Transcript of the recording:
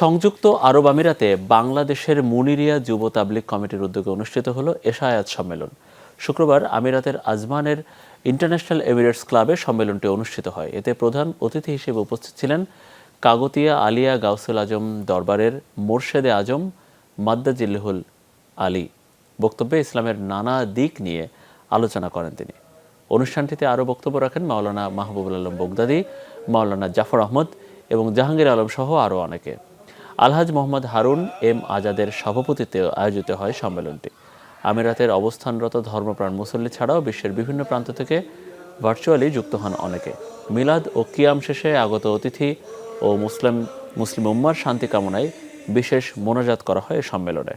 সংযুক্ত আরব আমিরাতে বাংলাদেশের মুনিরিয়া যুব তাবলিগ কমিটির উদ্যোগে অনুষ্ঠিত হলো এশায়াত সম্মেলন। শুক্রবার আমিরাতের আজমানের ইন্টারন্যাশনাল এমিরেটস ক্লাবে সম্মেলনটি অনুষ্ঠিত হয়। এতে প্রধান অতিথি হিসেবে উপস্থিত ছিলেন কাগতিয়া আলিয়া গাউসুল আজম দরবারের মোর্শেদে আজম, মাদ্দা জিল্লুল আলী। বক্তব্যে ইসলামের নানা দিক নিয়ে আলোচনা করেন তিনি। অনুষ্ঠানটিতে আরও বক্তব্য রাখেন মাওলানা মাহবুবুল আলম বগদাদি, মাওলানা জাফর আহমদ এবং জাহাঙ্গীর আলম সহ আরও অনেকে। আলহাজ মোহাম্মদ হারুন এম আজাদের সভাপতিত্বে আয়োজিত হয় সম্মেলনটি। আমিরাতের অবস্থানরত ধর্মপ্রাণ মুসল্লি ছাড়াও বিশ্বের বিভিন্ন প্রান্ত থেকে ভার্চুয়ালি যুক্ত হন অনেকে। মিলাদ ও কিয়াম শেষে আগত অতিথি ও মুসলিম মুসলিম উম্মার শান্তি কামনায় বিশেষ মোনাজাত করা হয় সম্মেলনে।